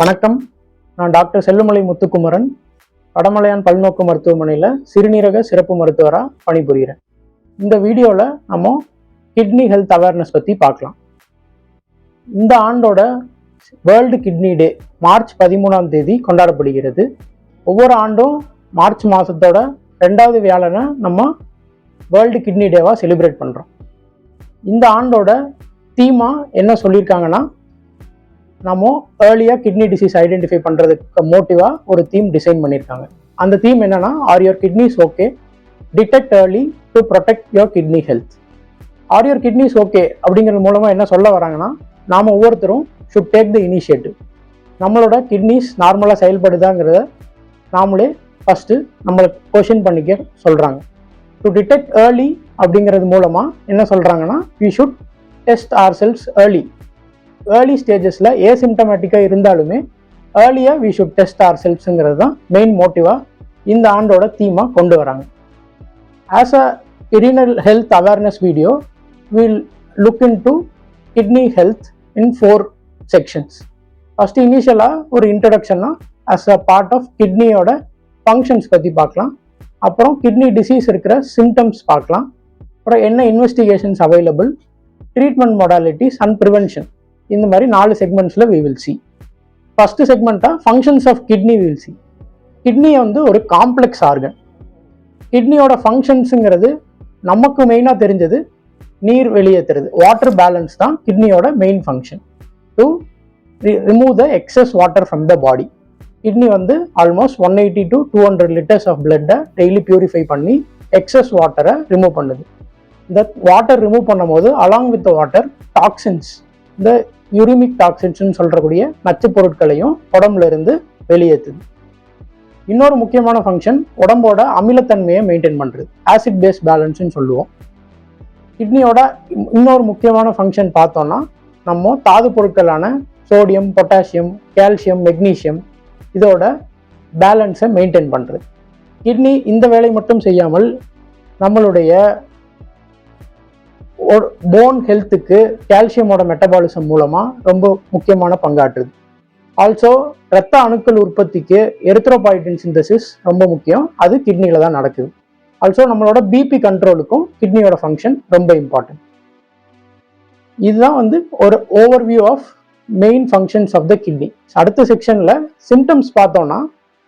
வணக்கம். நான் டாக்டர் செல்லுமலை முத்துக்குமரன் வடமலையான் பல்நோக்கு மருத்துவமனையில் சிறுநீரக சிறப்பு மருத்துவராக பணிபுரிகிறேன் இந்த வீடியோவில் நம்ம கிட்னி ஹெல்த் அவேர்னஸ் பற்றி பார்க்கலாம். இந்த ஆண்டோட வேர்ல்டு கிட்னி டே மார்ச் பதிமூணாம் தேதி கொண்டாடப்படுகிறது. ஒவ்வொரு ஆண்டும் மார்ச் மாதத்தோட ரெண்டாவது வியாழனை நம்ம வேர்ல்டு கிட்னி டேவாக செலிப்ரேட் பண்ணுறோம் இந்த ஆண்டோட தீமா என்ன சொல்லியிருக்காங்கன்னா நம்ம ஏர்லியாக கிட்னி டிசீஸ் ஐடென்டிஃபை பண்ணுறதுக்கு மோட்டிவாக ஒரு தீம் டிசைன் பண்ணியிருக்காங்க அந்த தீம் என்னென்னா are your kidneys okay detect early to protect your kidney health are your kidneys okay அப்படிங்கிறது மூலமாக என்ன சொல்ல வராங்கன்னா நாம் ஒவ்வொருத்தரும் ஷுட் டேக் த இனிஷியேட்டிவ் நம்மளோட கிட்னிஸ் நார்மலாக செயல்படுதாங்கிறத நாமளே ஃபஸ்ட்டு நம்மளை கொஷின் பண்ணிக்க சொல்கிறாங்க டு டிடெக்ட் ஏர்லி அப்படிங்கிறது மூலமாக என்ன சொல்கிறாங்கன்னா we should test ourselves early early ஸ்டேஜஸில் ஏசிம்டமேட்டிக்காக இருந்தாலுமே ஏர்லியாக வி ஷுட் டெஸ்ட் ஆர் செல்ஃப்ஸுங்கிறது தான் மெயின் மோட்டிவாக இந்த ஆண்டோட தீமாக கொண்டு வராங்க. As a renal health awareness video will look into kidney health in four sections first இனிஷியலாக ஒரு இன்ட்ரடக்ஷனாக ஆஸ் அ பார்ட் ஆஃப் கிட்னியோட ஃபங்க்ஷன்ஸ் பற்றி பார்க்கலாம். அப்புறம் கிட்னி டிசீஸ் இருக்கிற சிம்டம்ஸ் பார்க்கலாம். அப்புறம் என்ன investigations available treatment modalities and prevention இந்த மாதிரி நாலு செக்மெண்ட்ஸில் we will see first செக்மெண்ட்டாக functions of kidney will see கிட்னியை வந்து ஒரு காம்ப்ளெக்ஸ் ஆர்கன் கிட்னியோட ஃபங்க்ஷன்ஸுங்கிறது நமக்கு மெயினாக தெரிஞ்சது நீர் வெளியேற்றுறது வாட்டர் பேலன்ஸ் தான் கிட்னியோட main function to remove the excess water from the body kidney வந்து almost one eighty to two hundred litres of பிளட்டை டெய்லி பியூரிஃபை பண்ணி எக்ஸஸ் வாட்டரை ரிமூவ் பண்ணுது. இந்த வாட்டர் ரிமூவ் பண்ணும்போது அலாங் வித் வாட்டர் டாக்ஸின்ஸ் இந்த uraemic டாக்ஸின்ஸ்னு சொல்றக்கூடிய நச்சு பொருட்களையும் உடம்புல இருந்து வெளியேற்றுது. இன்னொரு முக்கியமான ஃபங்க்ஷன் உடம்போட அமிலத்தன்மையை மெயின்டைன் பண்ணுறது ஆசிட் பேஸ் பேலன்ஸ்னு சொல்லுவோம். கிட்னியோட இன்னொரு முக்கியமான ஃபங்க்ஷன் பார்த்தோம்னா நம்ம தாது பொருட்களான சோடியம் பொட்டாசியம் கால்சியம் மெக்னீசியம் இதோட பேலன்ஸை மெயின்டைன் பண்ணுறது கிட்னி இந்த வேலை மட்டும் செய்யாமல் நம்மளுடைய போன் ஹெல்த்துக்கு கால்சியமோட மெட்டபாலிசம் மூலமாக ரொம்ப முக்கியமான பங்காற்றுது. ஆல்சோ இரத்த அணுக்கள் உற்பத்திக்கு எரித்ரோபாய்டின் சிந்தசிஸ் ரொம்ப முக்கியம். அது கிட்னியில் தான் நடக்குது. ஆல்சோ நம்மளோட பிபி கண்ட்ரோலுக்கும் கிட்னியோட ஃபங்க்ஷன் ரொம்ப இம்பார்ட்டன்ட் இதுதான் வந்து ஒரு overview of main functions of the kidney அடுத்த செக்ஷனில் சிம்டம்ஸ் பார்த்தோம்னா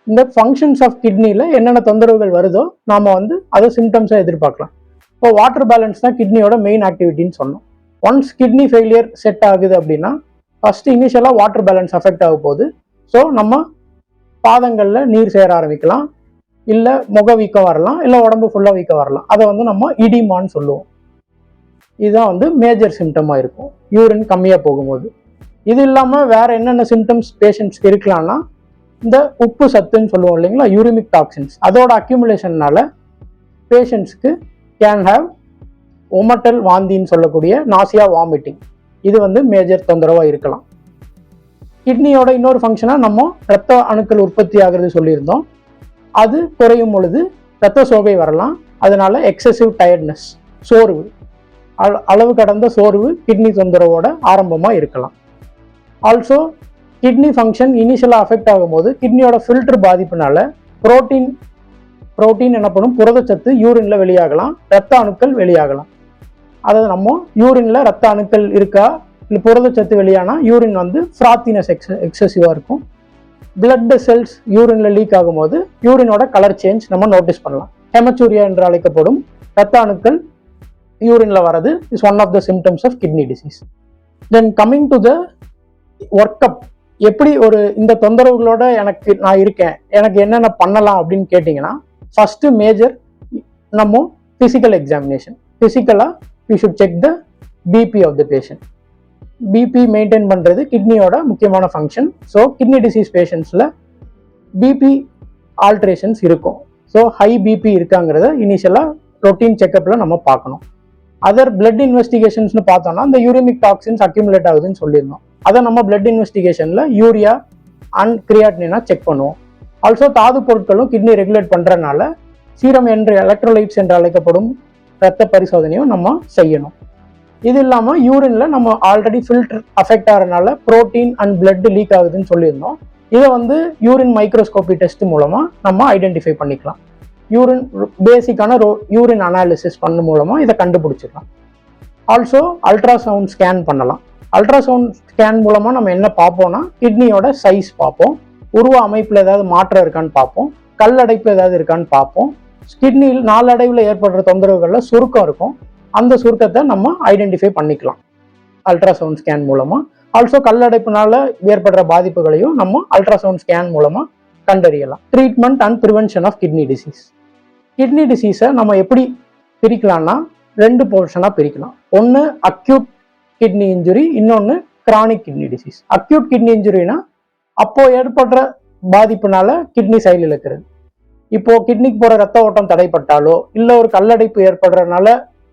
இந்த ஃபங்க்ஷன்ஸ் ஆஃப் கிட்னியில் என்னென்ன தொந்தரவுகள் வருதோ நாம் வந்து அதை சிம்டம்ஸை எதிர்பார்க்கலாம். இப்போ வாட்டர் பேலன்ஸ் தான் கிட்னியோட மெயின் ஆக்டிவிட்டின்னு சொன்னோம். ஒன்ஸ் கிட்னி ஃபெயிலியர் செட் ஆகுது அப்படின்னா ஃபஸ்ட்டு இனிஷியலாக வாட்டர் பேலன்ஸ் அஃபெக்ட் ஆக போகுது. ஸோ நம்ம பாதங்களில் நீர் சேர ஆரம்பிக்கலாம். இல்லை முக வீக்கம் வரலாம். இல்லை உடம்பு ஃபுல்லாக வீக்கம் வரலாம். அதை வந்து நம்ம இடிமான்னு சொல்லுவோம். இதுதான் வந்து மேஜர் சிம்டமாக இருக்கும். யூரின் கம்மியாக போகும்போது. இது இல்லாமல் வேற என்னென்ன சிம்டம்ஸ் பேஷண்ட்ஸ்க்கு இருக்கலாம்னா இந்த உப்பு சத்துன்னு சொல்லுவோம் இல்லைங்களா? யூரிமிக் டாக்ஸின்ஸ் அதோட அக்யூமுலேஷன்னால பேஷண்ட்ஸ்க்கு கேன் ஹாவ் ஒமட்டல் வாந்தின்னு சொல்லக்கூடிய நாசியா வாமிட்டிங் இது வந்து மேஜர் தொந்தரவாக இருக்கலாம். கிட்னியோட இன்னொரு ஃபங்க்ஷனாக நம்ம ரத்த அணுக்கள் உற்பத்தி ஆகிறது சொல்லியிருந்தோம். அது குறையும் பொழுது ரத்த சோகை வரலாம். அதனால எக்ஸசிவ் டயர்ட்னஸ் சோர்வு. அளவு கடந்த சோர்வு கிட்னி தொந்தரவோட ஆரம்பமாக இருக்கலாம். ஆல்சோ கிட்னி ஃபங்க்ஷன் இனிஷியலாக அஃபெக்ட் ஆகும்போது கிட்னியோட ஃபில்டர் பாதிப்புனால புரோட்டீன் புரோட்டீன் எனப்படும் புரதச்சத்து யூரின்ல வெளியாகலாம். ரத்த அணுக்கள் வெளியாகலாம். அதாவது நம்ம யூரின்ல ரத்த அணுக்கள் இருக்கா? இல்லை புரதச்சத்து வெளியானா? யூரின் வந்து ஃப்ராத்தினஸ் எக்ஸ எக்ஸசிவாக இருக்கும். பிளட் செல்ஸ் யூரின்ல லீக் ஆகும்போது யூரினோட கலர் சேஞ்ச் நம்ம நோட்டீஸ் பண்ணலாம். ஹெமச்சூரியா என்று அழைக்கப்படும் ரத்த அணுக்கள் யூரின்ல வரது is one of the symptoms of kidney disease then coming to the workup எப்படி ஒரு இந்த தொந்தரவுகளோட எனக்கு நான் இருக்கேன் எனக்கு என்னென்ன பண்ணலாம் அப்படின்னு கேட்டிங்கன்னா ஃபர்ஸ்ட் மேஜர் நம்ம ஃபிசிக்கல் எக்ஸாமினேஷன் ஃபிசிக்கலாக you should check the BP of the patient BP maintain பண்ணுறது கிட்னியோட முக்கியமான ஃபங்க்ஷன் ஸோ கிட்னி டிசீஸ் பேஷண்ட்ஸில் பிபி ஆல்ட்ரேஷன்ஸ் இருக்கும். ஸோ ஹை பிபி இருக்காங்கிறத இனிஷியலாக ரொட்டீன் செக்கப்பில் நம்ம பார்க்கணும். அதர் பிளட் இன்வெஸ்டிகேஷன்ஸ்னு பார்த்தோம்னா இந்த யூரிமிக் டாக்ஸின்ஸ் அக்யூமுலேட் ஆகுதுன்னு சொல்லியிருந்தோம். அதை நம்ம பிளட் இன்வெஸ்டிகேஷனில் யூரியா அண்ட் கிரியாட்னா செக் பண்ணுவோம். ஆல்சோ தாது பொருட்களும் கிட்னி ரெகுலேட் பண்ணுறதுனால சீரம் என்று எலக்ட்ரோலைட்ஸ் என்று அழைக்கப்படும் இரத்த பரிசோதனையும் நம்ம செய்யணும். இது இல்லாமல் யூரினில் நம்ம ஆல்ரெடி ஃபில்டர் அஃபெக்ட் ஆகிறதுனால புரோட்டீன் அண்ட் blood லீக் ஆகுதுன்னு சொல்லியிருந்தோம். இதை வந்து யூரின் மைக்ரோஸ்கோபி டெஸ்ட் மூலமாக நம்ம ஐடென்டிஃபை பண்ணிக்கலாம். யூரின் பேசிக்கான ரோ யூரின் அனாலிசிஸ் பண்ண மூலமாக இதை கண்டுபிடிச்சிக்கலாம் ஆல்சோ அல்ட்ராசவுண்ட் ஸ்கேன் பண்ணலாம். அல்ட்ராசவுண்ட் ஸ்கேன் மூலமாக நம்ம என்ன பார்ப்போம்னா கிட்னியோட சைஸ் பார்ப்போம். உருவ அமைப்பில் ஏதாவது மாற்றம் இருக்கான்னு பார்ப்போம். கல்லடைப்பு ஏதாவது இருக்கான்னு பார்ப்போம். கிட்னியில் நாளடைவில் ஏற்படுற தொந்தரவுகளில் சுருக்கம் இருக்கும். அந்த சுருக்கத்தை நம்ம ஐடென்டிஃபை பண்ணிக்கலாம். அல்ட்ராசவுண்ட் ஸ்கேன் மூலமாக ஆல்சோ கல்லடைப்புனால ஏற்படுற பாதிப்புகளையும் நம்ம அல்ட்ராசவுண்ட் ஸ்கேன் மூலமாக கண்டறியலாம். Treatment and prevention of kidney disease kidney டிசீஸை நம்ம எப்படி பிரிக்கலாம்னா ரெண்டு போர்ஷனாக பிரிக்கலாம். ஒன்று அக்யூட் கிட்னி இன்ஜுரி இன்னொன்று chronic kidney disease acute kidney இன்ஜுரினா அப்போ ஏற்படுற பாதிப்புனால கிட்னி செயல் இழக்கிறது. இப்போ கிட்னிக்கு போற ரத்த ஓட்டம் தடைப்பட்டாலோ இல்லை ஒரு கல்லடைப்பு ஏற்படுறதுனால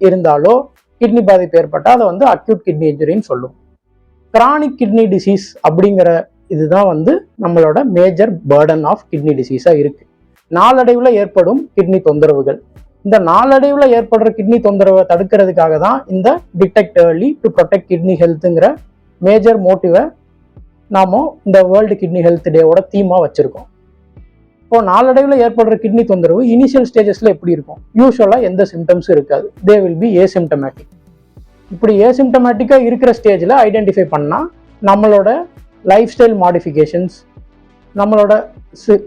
இருந்தாலோ கிட்னி பாதிப்பு ஏற்பட்டால் அதை வந்து அக்யூட் கிட்னி இன்ஜுரின்னு சொல்லுவோம். கிரானிக் கிட்னி டிசீஸ் அப்படிங்கிற இதுதான் வந்து நம்மளோட மேஜர் பேர்டன் ஆஃப் கிட்னி டிசீஸாக இருக்குது நாளடைவில் ஏற்படும் கிட்னி தொந்தரவுகள். இந்த நாளடைவில் ஏற்படுற கிட்னி தொந்தரவை தடுக்கிறதுக்காக தான் இந்த detect early to protect kidney ஹெல்த்துங்கிற major மோட்டிவை நாம இந்த வேர்ல்டு கிட்னி ஹெல்த் டேவோட தீமாக வச்சுருக்கோம். இப்போ நாளடைவில் ஏற்படுற கிட்னி தொந்தரவு இனிஷியல் ஸ்டேஜஸில் எப்படி இருக்கும்? யூஸ்வலாக எந்த சிம்டம்ஸும் இருக்காது. தே வில் பி ஏசிம்டமேட்டிக் இப்படி ஏசிம்டமேட்டிக்காக இருக்கிற ஸ்டேஜில் ஐடென்டிஃபை பண்ணால் நம்மளோட லைஃப் ஸ்டைல் மாடிஃபிகேஷன்ஸ் நம்மளோட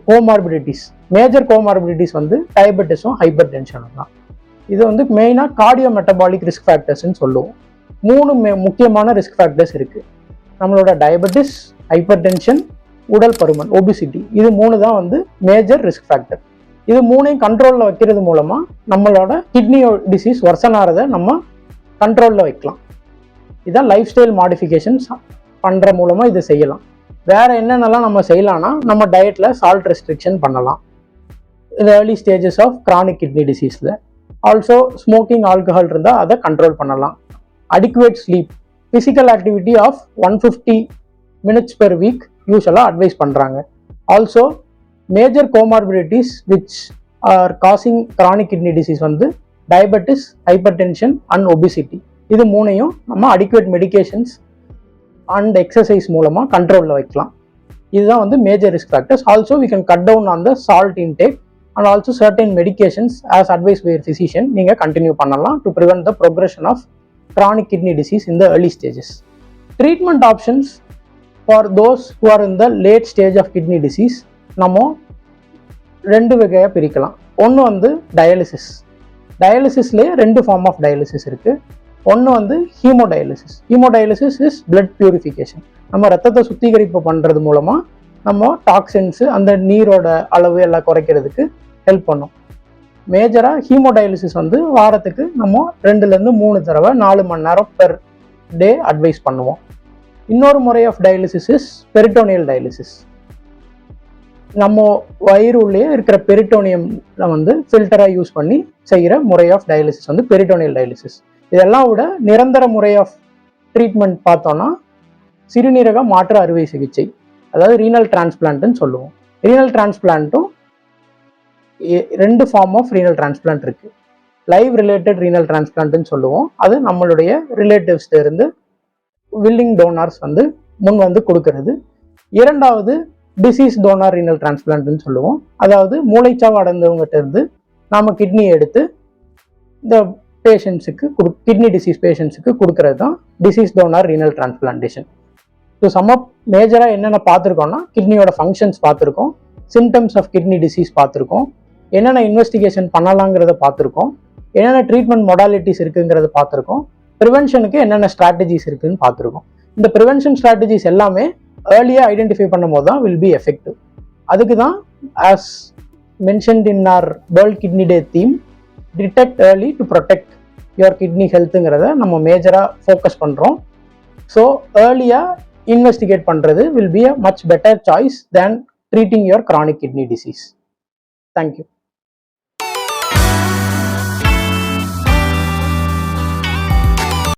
கோமார்பிடிட்டிஸ் மேஜர் கோமார்பிடிட்டிஸ் வந்து டயபெட்டிஸும் ஹைப்பர் டென்ஷனும் தான். இது வந்து மெயினாக கார்டியோ மெட்டபாலிக் ரிஸ்க் ஃபேக்டர்ஸ்ன்னு சொல்லுவோம். மூணு மே முக்கியமான ரிஸ்க் ஃபேக்டர்ஸ் இருக்குது நம்மளோட டயபெட்டிஸ் ஹைப்பர் டென்ஷன் உடல் பருமன் ஒபிசிட்டி இது மூணு தான் வந்து மேஜர் ரிஸ்க் ஃபேக்டர் இது மூணையும் கண்ட்ரோலில் வைக்கிறது மூலமாக நம்மளோட கிட்னி டிசீஸ் ஒர்சன் நம்ம கண்ட்ரோலில் வைக்கலாம். இதான் லைஃப் ஸ்டைல் மாடிஃபிகேஷன்ஸ் பண்ணுற மூலமாக இதை செய்யலாம். வேறு என்னென்னலாம் நம்ம செய்யலாம்னா நம்ம டயட்டில் சால்ட் ரெஸ்ட்ரிக்ஷன் பண்ணலாம். இந்த early stages of chronic kidney டிசீஸில் also smoking alcohol இருந்தால் அதை கண்ட்ரோல் பண்ணலாம். Adequate sleep physical activity of one fifty minutes per week யூஸ்வலாக அட்வைஸ் பண்ணுறாங்க also major comorbidities which are causing chronic kidney disease வந்து diabetes hypertension and obesity இது மூணையும் நம்ம adequate medications and exercise மூலமாக கண்ட்ரோலில் வைக்கலாம். இதுதான் வந்து major risk factors also we can cut down on the salt intake and also certain medications as advise by physician நீங்கள் கண்டினியூ பண்ணலாம் to prevent the progression of chronic kidney disease in the early stages. Treatment options for those who are in the late stage of kidney disease நம்ம ரெண்டு வகையாக பிரிக்கலாம். ஒன்று வந்து dialysis டயாலிசிஸ்லேயே ரெண்டு form of dialysis இருக்குது ஒன்று வந்து haemodialysis haemodialysis is blood purification நம்ம ரத்தத்தை சுத்திகரிப்பு பண்ணுறது மூலமாக நம்ம டாக்ஸின்ஸு அந்த நீரோட அளவு எல்லாம் குறைக்கிறதுக்கு ஹெல்ப் பண்ணும். மேஜராக ஹீமோடயாலிசிஸ் வந்து வாரத்துக்கு நம்ம ரெண்டுலேருந்து மூணு தடவை நாலு மணி நேரம் பெர் டே அட்வைஸ் பண்ணுவோம். இன்னொரு முறை of dialysis is peritoneal dialysis நம்ம வயிறு உள்ளே இருக்கிற பெரிட்டோனியம்ல வந்து ஃபில்டராக யூஸ் பண்ணி செய்கிற முறை ஆஃப் டயாலிசிஸ் வந்து பெரிட்டோனியல் டயாலிசிஸ் இதெல்லாம் விட நிரந்தர முறை ஆஃப் ட்ரீட்மெண்ட் பார்த்தோன்னா சிறுநீரக மாற்று அறுவை சிகிச்சை அதாவது ரீனல் டிரான்ஸ்பிளான்ட்னு சொல்லுவோம். ரீனல் டிரான்ஸ்பிளான்ட்டும் ரெண்டு ஃபார்ம் ஆஃப் ரீனல் டிரான்ஸ்பிளான்ட் இருக்குது லைவ் ரிலேட்டட் ரீனல் டிரான்ஸ்பிளான்ட்னு சொல்லுவோம். அது நம்மளுடைய ரிலேட்டிவ்ஸ்லேருந்து வில்லிங் டோனார்ஸ் வந்து முன் வந்து கொடுக்கறது. இரண்டாவது டிசீஸ் டோனார் ரீனல் டிரான்ஸ்பிளான்ட்னு சொல்லுவோம். அதாவது மூளைச்சாவு அடைந்தவங்ககிட்ட இருந்து நாம் கிட்னியை எடுத்து இந்த பேஷண்ட்ஸுக்கு கொடு கிட்னி டிசீஸ் பேஷண்ட்ஸுக்கு கொடுக்கறது தான் disease donor renal transplantation so sum up மேஜராக என்னென்ன பார்த்துருக்கோம்னா கிட்னியோட ஃபங்க்ஷன்ஸ் பார்த்துருக்கோம். சிம்டம்ஸ் ஆஃப் கிட்னி டிசீஸ் பார்த்துருக்கோம். என்னென்ன இன்வெஸ்டிகேஷன் பண்ணலாங்கிறத பார்த்துருக்கோம். என்னென்ன ட்ரீட்மெண்ட் மொடாலிட்டிஸ் இருக்குங்கிறத பார்த்துருக்கோம். ப்ரிவென்ஷனுக்கு என்னென்ன ஸ்ட்ராட்டஜிஸ் இருக்குன்னு பார்த்துருக்கோம். இந்த ப்ரிவென்ஷன் ஸ்ட்ராட்டஜிஸ் எல்லாமே ஏர்லியாக ஐடென்டிஃபை பண்ணும்போது தான் வில் பி எஃபெக்டிவ் அதுக்கு தான் as mentioned in our world kidney day theme detect early to protect your kidney ஹெல்த்துங்கிறத நம்ம மேஜராக ஃபோக்கஸ் பண்ணுறோம் ஸோ ஏர்லியாக இன்வெஸ்டிகேட் பண்ணுறது will be a much better choice than treating your chronic kidney disease thank you.